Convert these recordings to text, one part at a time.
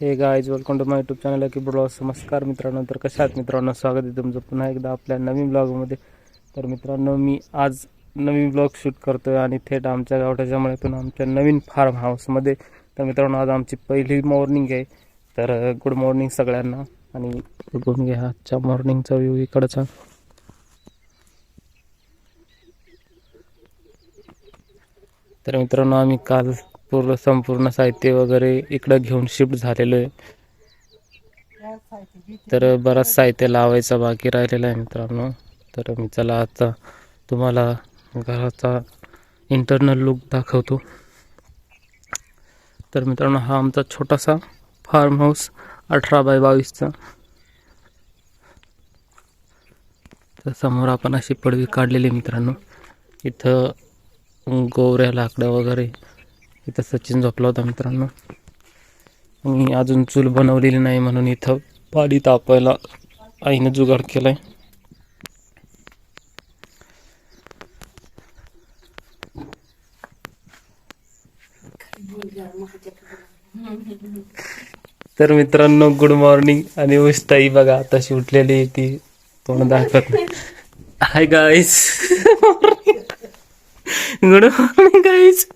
हे guys welcome to my YouTube channel की blog नमस्कार मित्रांनो तर कशा आहात मित्रांनो? स्वागत आहे तुमचं पुन्हा एकदा आपल्या नवीन ब्लॉगमध्ये तर मित्रांनो मी आज नवीन ब्लॉग शूट करतोय आणि थेट आमच्या गावठाच्या मळ्यातून आमच्या नवीन फार्म हाऊसमध्ये तर मित्रांनो आज आमची पहिली मॉर्निंग आहे. तर गुड मॉर्निंग सगळ्यांना. आणि बघून घ्या आजच्या मॉर्निंगचा व्ह्यू इकडचा. तर मित्रांनो आम्ही काल पूर्ण संपूर्ण साहित्य वगैरे इकडं घेऊन शिफ्ट झालेलो आहे. तर बराच साहित्य लावायचा बाकी राहिलेला आहे मित्रांनो. तर मी चला आता तुम्हाला घराचा इंटरनल लुक दाखवतो. तर मित्रांनो हा आमचा छोटासा फार्म हाऊस अठरा बाय बावीसचा. तर समोर आपण अशी पडवी काढलेली आहे मित्रांनो. इथं गोवऱ्या लाकडं वगैरे इथं सचिन झोपला होता मित्रांनो. मी अजून चूल बनवलेली नाही म्हणून इथं पाणी तापायला आईनं जुगाड केलाय. तर मित्रांनो गुड मॉर्निंग आणि उष्टाई बघा आताशी उठलेली ती. तोंड दाखवत नाही. हाय गाईस गुड मॉर्निंग गाईस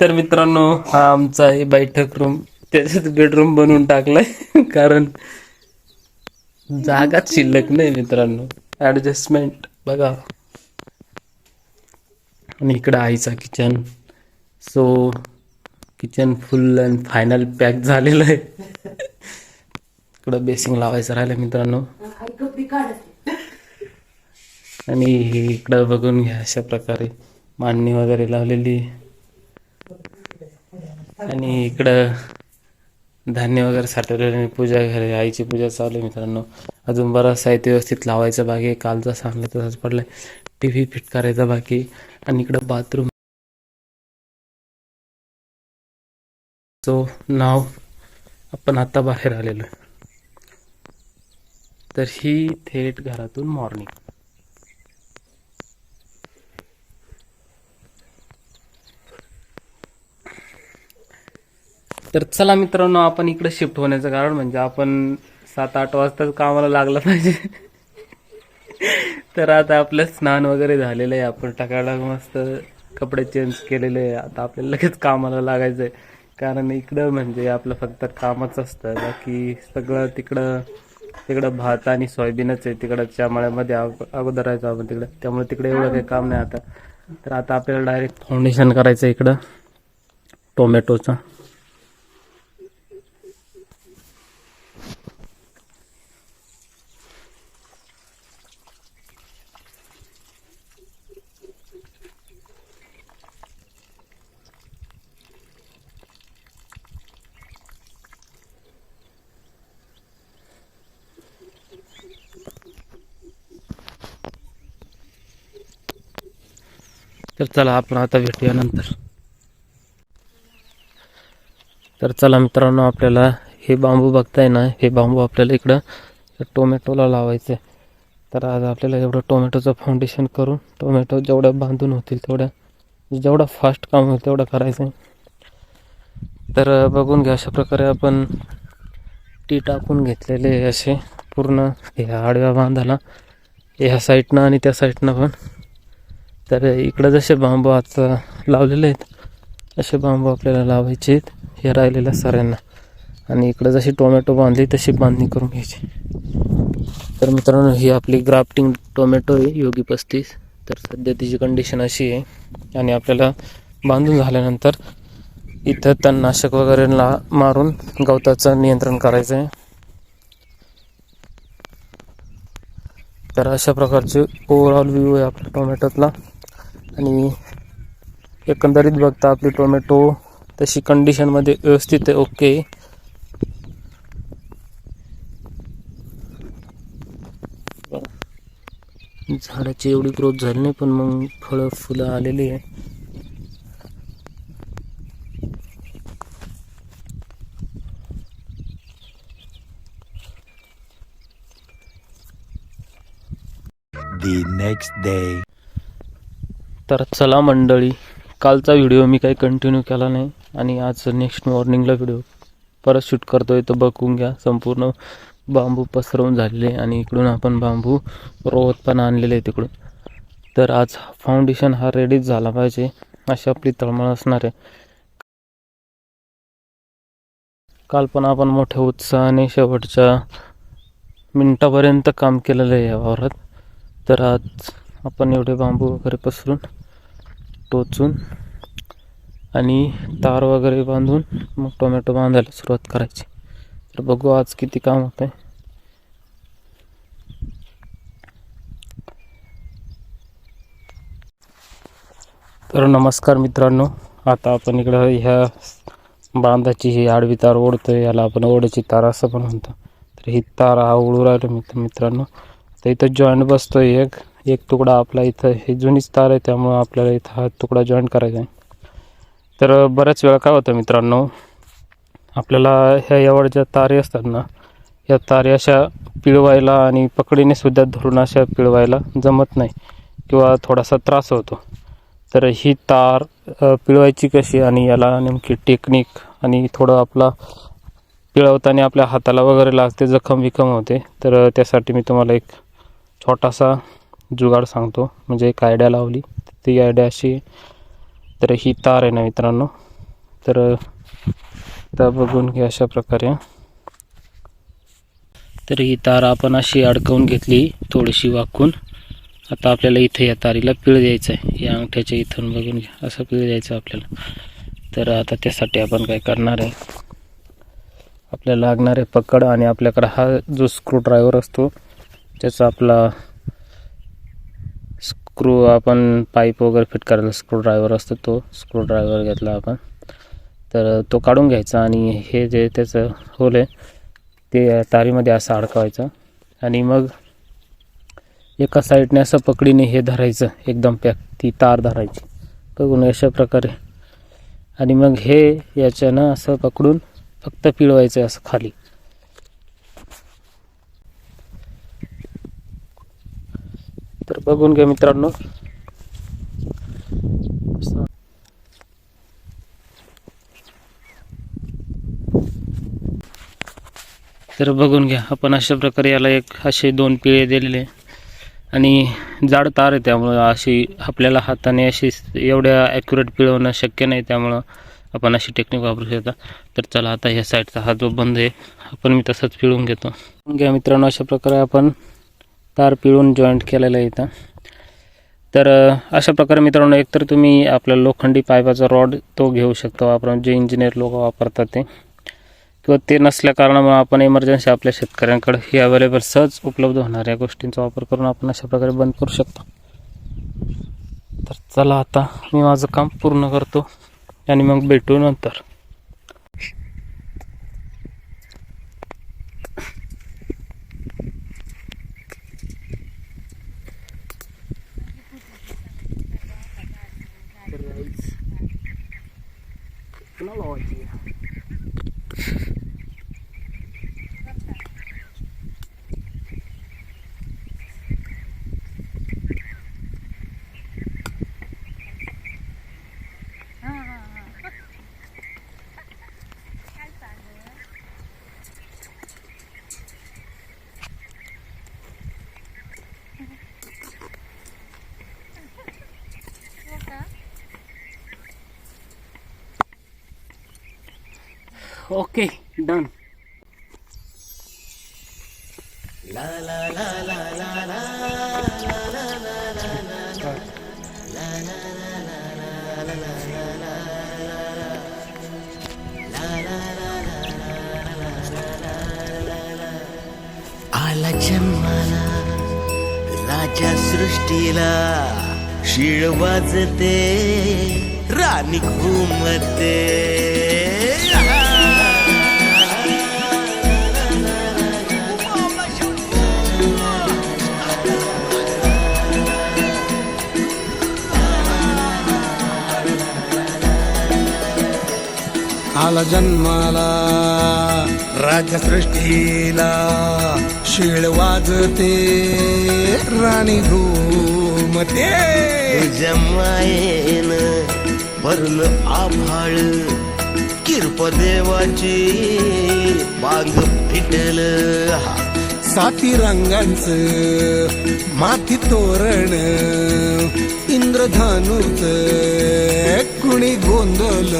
तर मित्रांनो हा आमचा आहे बैठक रूम त्याच्यात बेडरूम बनवून टाकलाय. कारण जागाच शिल्लक नाही मित्रांनो. ऍडजस्टमेंट बघा. आणि इकडं आईचा kitchen so kitchen full and final pack झालेलं आहे. इकडं बेसिंग लावायचं राहिलं मित्रांनो. आणि हे इकडं बघून घ्या अशा प्रकारे मांडणी वगैरे लावलेली. आणि इकडं धान्य वगैरे साठवलेलं आणि पूजा घरी आईची पूजा चालू आहे मित्रांनो. अजून बराच साहित्य व्यवस्थित लावायचं बाकी आहे. कालचा सांगलं तसंच पडलाय. टी व्ही फिट करायचा बाकी आणि इकडं बाथरूम सो नाव आपण आता बाहेर आलेलो तर ही थेट घरातून मॉर्निंग तर चला मित्रांनो आपण इकडे शिफ्ट होण्याचं कारण म्हणजे आपण सात आठ वाजताच कामाला लागलं पाहिजे. तर आता आपलं स्नान वगैरे झालेलं आहे. आपण टाकायला मस्त कपडे चेंज केलेले आहे. आता आपल्याला लगेच कामाला लागायचं आहे कारण इकडं म्हणजे आपलं फक्त कामच असतं. बाकी सगळं तिकडं तिकडं भात आणि सोयाबीनच आहे. तिकडच्या मळ्यामध्ये अगोदर राहायचो आपण तिकडं. त्यामुळे तिकडे एवढं काही काम नाही आता. तर आता आपल्याला डायरेक्ट फाउंडेशन करायचं आहे इकडं टोमॅटोचं तर चला आपण आता भेटूया नंतर. तर चला मित्रांनो आपल्याला हे बांबू बघताय ना हे बांबू आपल्याला इकडं टोमॅटोला लावायचं आहे तर आज आपल्याला एवढं टोमॅटोचं फाउंडेशन करून टोमॅटो जेवढ्या बांधून होतील तेवढ्या जेवढं फास्ट काम होईल तेवढं करायचं आहे तर बघून घ्या अशा प्रकारे आपण टी टाकून घेतलेले असे पूर्ण ह्या आडव्या बांधाला ह्या साईडनं आणि त्या साईडनं पण. तर इकडं जसे बांबू आता लावलेले आहेत असे बांबू आपल्याला लावायचे आहेत हे राहिलेल्या साऱ्यांना. आणि इकडं जशी टोमॅटो बांधली तशी बांधणी करून घ्यायची. तर मित्रांनो ही आपली ग्राफ्टिंग टोमॅटो आहे योगी पस्तीस. तर सध्या तिची कंडिशन अशी आहे. आणि आपल्याला बांधून झाल्यानंतर इथं तणनाशक वगैरे ला मारून गवताचं नियंत्रण करायचं आहे. तर अशा प्रकारचे ओव्हरऑल व्ह्यू आहे आपल्या टोमॅटोतला. आणि एकंदरीत बघता आपली टोमॅटो तशी कंडिशनमध्ये व्यवस्थित आहे ओके झाडाची एवढी ग्रोथ झाली नाही पण मग फळं फुलं आलेली आहे the next day. तर चला मंडळी कालचा व्हिडिओ मी काही कंटिन्यू केला नाही आणि आज नेक्स्ट मॉर्निंगला व्हिडिओ परत शूट करतोय तर बघून घ्या. संपूर्ण बांबू पसरवून झालेले आणि इकडून आपण बांबू रोवत पण आणलेले आहे तिकडून. तर आज फाउंडेशन हा रेडीच झाला पाहिजे अशी आपली तळमळ असणार आहे. काल पण आपण मोठ्या उत्साहाने शेवटच्या मिनटापर्यंत काम केलेलं आहे या वावरात. तर आज आपण एवढे बांबू वगैरे पसरून टोचून आणि तार वगैरे बांधून मग टोमॅटो बांधायला सुरुवात करायची. तर बघू आज किती काम होतं आहे तर नमस्कार मित्रांनो आता आपण इकडं ह्या बांधाची ही आडवी तार ओढतो याला आपण ओढीची तार असं पण म्हणतो. तर ही तार हा ओढू राहिलो मित्र मित्रांनो. तर इथं जॉईंट बसतो एक. एक तुकडा आपला इथं हे जुनीच तार आहे त्यामुळं आपल्याला इथं हा तुकडा जॉईंट करायचा आहे. तर बऱ्याच वेळा काय होतं मित्रांनो आपल्याला ह्या एवढ्या तारे असतात ना या तारे अशा पिळवायला आणि पकडीने सुद्धा धरून अशा पिळवायला जमत नाही किंवा थोडासा त्रास होतो. तर ही तार पिळवायची कशी आणि याला नेमकी टेक्निक आणि थोडं आपला पिळवताना आपल्या हाताला वगैरे लागते जखम विखम होते. तर त्यासाठी मी तुम्हाला एक छोटासा जुगाड सांगतो. म्हणजे एक आयडिया लावली. ती आयडिया अशी तर ही तार आहे ना मित्रांनो. तर तर बघून घ्या अशा प्रकारे तर ही तार आपण अशी अडकवून घेतली थोडीशी वाकून. आता आपल्याला इथे या तारीला पिळ द्यायचं आहे या अंगठ्याच्या इथून बघून घ्या. असं पिळ द्यायचं आपल्याला. तर आता त्यासाठी आपण काय करणार आहे? आपल्याला लागणार आहे पकड आणि आपल्याकडे हा जो स्क्रूड्रायव्हर असतो त्याचा आपला स्क्रू आपण पाईप वगैरे फिट करायला स्क्रूड्रायव्हर असतो तो स्क्रूड्रायव्हर घेतला आपण. तर तो काढून घ्यायचा आणि हे जे त्याचं होल आहे ते तारीमध्ये असं अडकवायचं. आणि मग एका साईडने असं पकडीने हे धरायचं एकदम पॅक ती तार धरायची. बघून अशा प्रकारे. आणि मग हे याच्यानं असं पकडून फक्त पिळवायचं असं खाली. तर बघून घ्या मित्रांनो. तर बघून घ्या आपण अशा प्रकारे याला एक असे दोन पिळे दिलेले. आणि जाड तार आहे त्यामुळं अशी आपल्याला हाताने अशी एवढ्या ॲक्युरेट पिळवणं शक्य नाही त्यामुळं आपण अशी टेक्निक वापरू शकता. तर चला आता ह्या साईडचा हा जो बंद आहे आपण मी तसंच पिळून घेतो. घ्या मित्रांनो अशा प्रकारे आपण तार पिळून जॉईंट केलेलं आहे इथं. तर अशा प्रकारे मित्रांनो एकतर तुम्ही आपला लोखंडी पायपाचा रॉड तो घेऊ शकता वापरून जे इंजिनियर लोक वापरतात ते. किंवा ते नसल्या कारणामुळे आपण इमर्जन्सी आपल्या शेतकऱ्यांकडे हे अवेलेबल सहज उपलब्ध होणाऱ्या गोष्टींचा वापर करून आपण अशा प्रकारे बंद करू शकतो. तर चला आता मी माझं काम पूर्ण करतो. आणि मग भेटू नंतर. ओके डन आला जन्माला राजा सृष्टीला शिळ वाजते राणी घुमते. आला जन्माला राजसृष्टीला शिळ वाजते राणी घुमते. तुझ्या मायेन भरलं आभाळ तिरप देवाची बांग फिटल. साती रंगांच माती तोरण इंद्रधनुच कुणी गोंधळ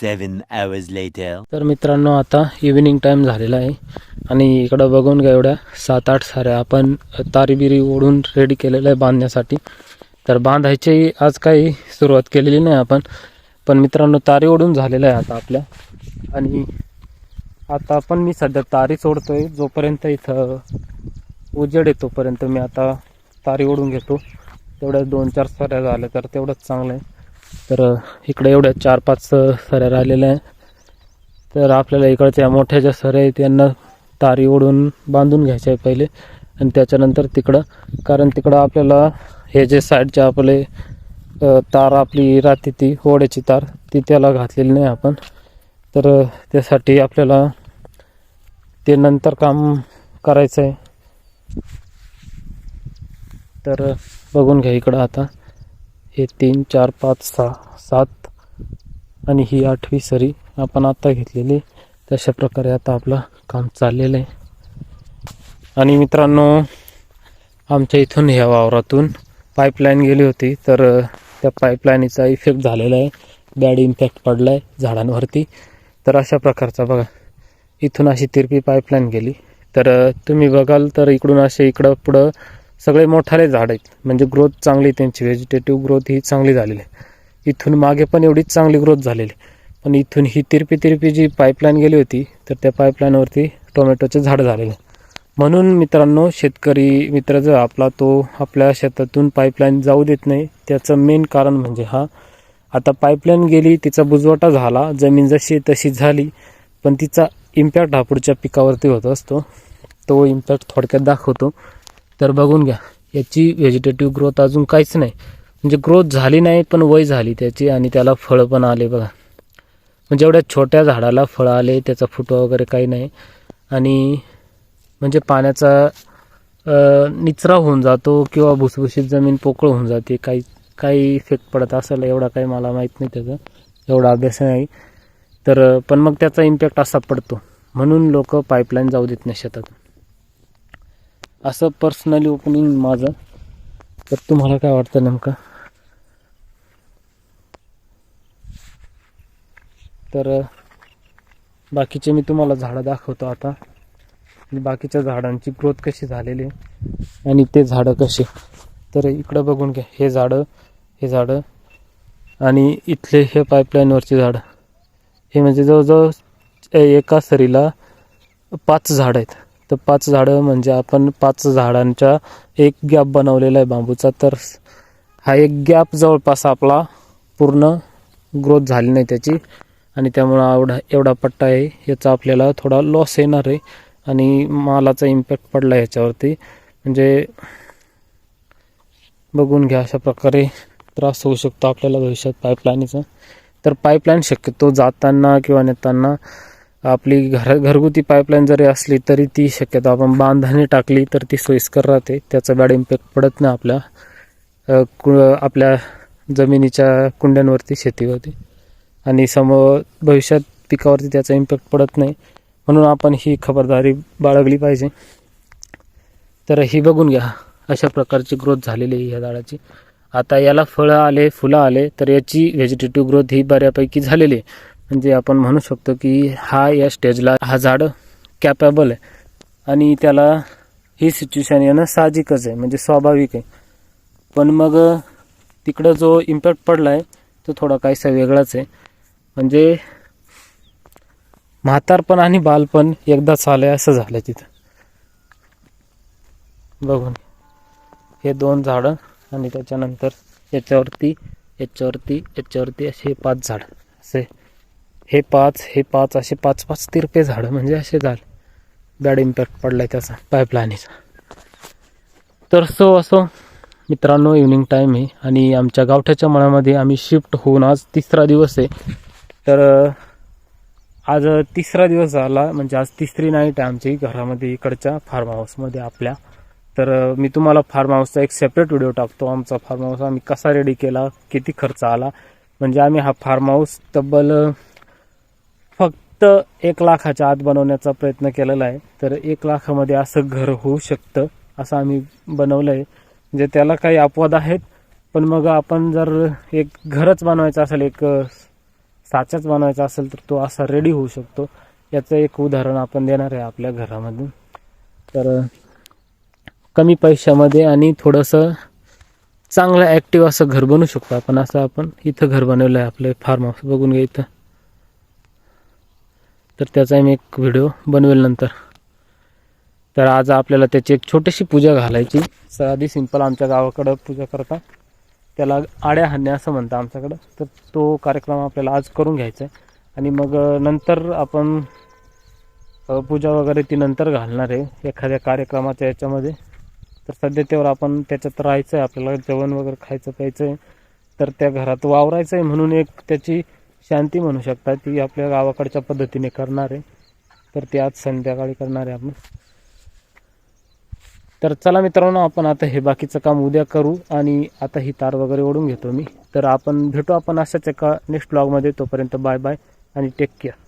सेवन hours लेटर तर मित्रांनो आता इव्हिनिंग टाईम झालेला आहे. आणि इकडं बघून घ्या एवढ्या सात आठ साऱ्या आपण तारीबिरी ओढून रेडी केलेलं आहे बांधण्यासाठी. तर बांधायची आज काही सुरुवात केलेली नाही आपण. पण मित्रांनो तारी ओढून झालेलं आहे आता आपल्या. आणि आता पण मी सध्या तारी सोडतोय जोपर्यंत इथं उजेड आहे तोपर्यंत मी आता तारी ओढून घेतो. तेवढ्या दोन चार साऱ्या झाल्या तर तेवढंच चांगलं आहे. तर इकडे एवढ्या चार पाच सऱ्या राहिलेल्या आहे तर आपल्याला इकडच्या मोठ्या ज्या सऱ्या आहेत त्यांना तारी ओढून बांधून घ्यायच्या आहे पहिले. आणि त्याच्यानंतर तिकडं कारण तिकडं आपल्याला हे जे साईडचे आपले तार आपली राहते ती ओढ्याची तार ती त्याला घातलेली नाही आपण. तर त्यासाठी आपल्याला ते नंतर काम करायचं आहे तर बघून घ्या इकडं आता. हे तीन चार पाच सहा सात आणि ही आठवी सरी आपण आत्ता घेतलेली तशा प्रकारे आता आपलं काम चाललेलं आहे. आणि मित्रांनो आमच्या इथून ह्या वावरातून पाईपलाईन गेली होती तर त्या पाईपलाईनीचा इफेक्ट झालेला आहे. बॅड इम्पॅक्ट पडला आहे झाडांवरती. तर अशा प्रकारचा बघा इथून अशी तिरपी पाईपलाईन गेली. तर तुम्ही बघाल तर इकडून असे इकडं पुढं सगळे मोठाले झाड आहेत. म्हणजे ग्रोथ चांगली त्यांची. व्हेजिटेटिव्ह ग्रोथ ही चांगली झालेली आहे. इथून मागे पण एवढीच चांगली ग्रोथ झालेली पण इथून ही तिरपी तिरपी जी पाईपलाईन गेली होती तर त्या पाईपलाईनवरती टोमॅटोचे झाड झालेले म्हणून मित्रांनो शेतकरी मित्र जो आपला तो आपल्या शेतातून पाईपलाईन जाऊ देत नाही. त्याचं मेन कारण म्हणजे हा आता पाईपलाईन गेली तिचा बुजवटा झाला जमीन जशी तशी झाली पण तिचा इम्पॅक्ट हा पुढच्या पिकावरती होत असतो. तो इम्पॅक्ट थोडक्यात दाखवतो. तर बघून घ्या. याची व्हेजिटेटिव्ह ग्रोथ अजून काहीच नाही. म्हणजे ग्रोथ झाली नाही पण वय झाली त्याची आणि त्याला फळं पण आले बघा. म्हणजे एवढ्या छोट्या झाडाला फळं आले त्याचा फुटवा वगैरे काही नाही. आणि म्हणजे पाण्याचा निचरा होऊन जातो किंवा भुसभुशीत जमीन पोकळ होऊन जाते. काही काही इफेक्ट पडत असेल एवढा काही मला माहीत नाही त्याचा. एवढा अभ्यास नाही. तर पण मग त्याचा इम्पॅक्ट असा पडतो. म्हणून लोक पाईपलाईन जाऊ देत नाही शेतात. असं पर्सनली ओपनिंग माझं. तर तुम्हाला काय वाटतं नेमकं? तर बाकीचे मी तुम्हाला झाडं दाखवतो आता. बाकीच्या झाडांची ग्रोथ कशी झालेली आणि ते झाडं कसे तर इकडं बघून घ्या हे झाडं हे झाडं आणि इथले हे पाईपलाईनवरची झाडं. हे म्हणजे जवळजवळ एका सरीला पाच झाडं आहेत. तर पाच झाडं म्हणजे आपण पाच झाडांच्या एक गॅप बनवलेला आहे बांबूचा. तर हा एक गॅप जवळपास आपला पूर्ण ग्रोथ झाली नाही त्याची. आणि त्यामुळं एवढा एवढा पट्टा आहे. याचा आपल्याला थोडा लॉस येणार आहे. आणि मालाचा इम्पॅक्ट पडला याच्यावरती. म्हणजे बघून घ्या अशा प्रकारे त्रास होऊ शकतो आपल्याला भविष्यात पाईपलाईनीचा तर पाईपलाईन शक्यतो जाताना किंवा नेताना आपली घर घरगुती पाईपलाईन जरी असली तरी ती शक्यतो आपण बांधाने टाकली तर ती सोयीस्कर राहते. त्याचा बॅड इम्पॅक्ट पडत नाही आपल्या कु आपल्या जमिनीच्या कुंड्यांवरती शेतीवरती. आणि समोर भविष्यात पिकावरती त्याचा इम्पॅक्ट पडत नाही. म्हणून आपण ही खबरदारी बाळगली पाहिजे. तर ही बघून घ्या. अशा प्रकारची ग्रोथ झालेली आहे या झाडाची. आता याला फळं आले फुलं आले तर याची व्हेजिटेटिव्ह ग्रोथ ही बऱ्यापैकी झालेली आहे. म्हणजे आपण म्हणू शकतो की हा या स्टेजला हा झाड कॅपेबल आहे. आणि त्याला ही सिच्युएशन येणं साहजिकच आहे म्हणजे स्वाभाविक आहे. पण मग तिकडं जो इम्पॅक्ट पडला आहे तो थोडा काहीसा वेगळाच आहे. म्हणजे म्हातारपण आणि बालपण एकदाच आलंय असं झालं तिथं. बघून. हे दोन झाडं आणि त्याच्यानंतर याच्यावरती याच्यावरती याच्यावरती असे पाच झाड. असे. हे पाच हे पाच असे पाच पाच तिरपे झाडं म्हणजे असे झाले. बॅड इम्पॅक्ट पडलाय त्याचा पाईपलाईनीचा तर सो असो मित्रांनो इव्हनिंग टाईम आहे आणि आमच्या गावठ्याच्या मळामध्ये आम्ही शिफ्ट होऊन आज तिसरा दिवस आहे. तर आज तिसरा दिवस झाला म्हणजे आज तिसरी नाईट आहे आमची घरामध्ये इकडच्या फार्म हाऊसमध्ये आपल्या. तर मी तुम्हाला फार्म हाऊसचा एक सेपरेट व्हिडिओ टाकतो. आमचा फार्म हाऊस आम्ही कसा रेडी केला किती खर्च आला. म्हणजे आम्ही हा फार्म हाऊस तब्बल फक्त एक लाखाच्या आत बनवण्याचा प्रयत्न केलेला आहे. तर एक लाखामध्ये असं घर होऊ शकतं असं आम्ही बनवलं आहे म्हणजे त्याला काही अपवाद आहेत पण मग आपण जर एक घरच बनवायचं असेल एक साचाच बनवायचा असेल तर तो असा रेडी होऊ शकतो. याचं एक उदाहरण आपण देणार आहे आपल्या घरामधून. तर कमी पैशामध्ये आणि थोडंसं चांगलं ॲक्टिव्ह असं घर बनवू शकतो आपण असं आपण इथं घर बनवलं आहे आपलं फार्म हाऊस बघून घ्या इथं. तर त्याचा मी एक व्हिडिओ बनवेल नंतर. तर आज आपल्याला त्याची एक छोटीशी पूजा घालायची. साधी सिंपल आमच्या गावाकडं पूजा करता त्याला आड्या हाणणे असं म्हणतं आमच्याकडं. तर तो कार्यक्रम आपल्याला आज करून घ्यायचा आहे. आणि मग नंतर आपण पूजा वगैरे ती नंतर घालणार आहे. एखाद्या कार्यक्रमाच्या याच्यामध्ये. तर सध्या त्यावर आपण त्याच्यात राहायचं आहे आपल्याला जेवण वगैरे खायचं प्यायचं आहे तर त्या घरात वावरायचं आहे म्हणून एक त्याची शांती म्हणू शकता ती आपल्या गावाकडच्या पद्धतीने करणार आहे. तर ते आज संध्याकाळी करणार आहे आपण. तर चला मित्रांनो आपण आता हे बाकीचं काम उद्या करू आणि आता ही तार वगैरे ओढून घेतो मी. तर आपण भेटू आपण अशाच एका नेक्स्ट ब्लॉगमध्ये तोपर्यंत बाय बाय आणि टेक केअर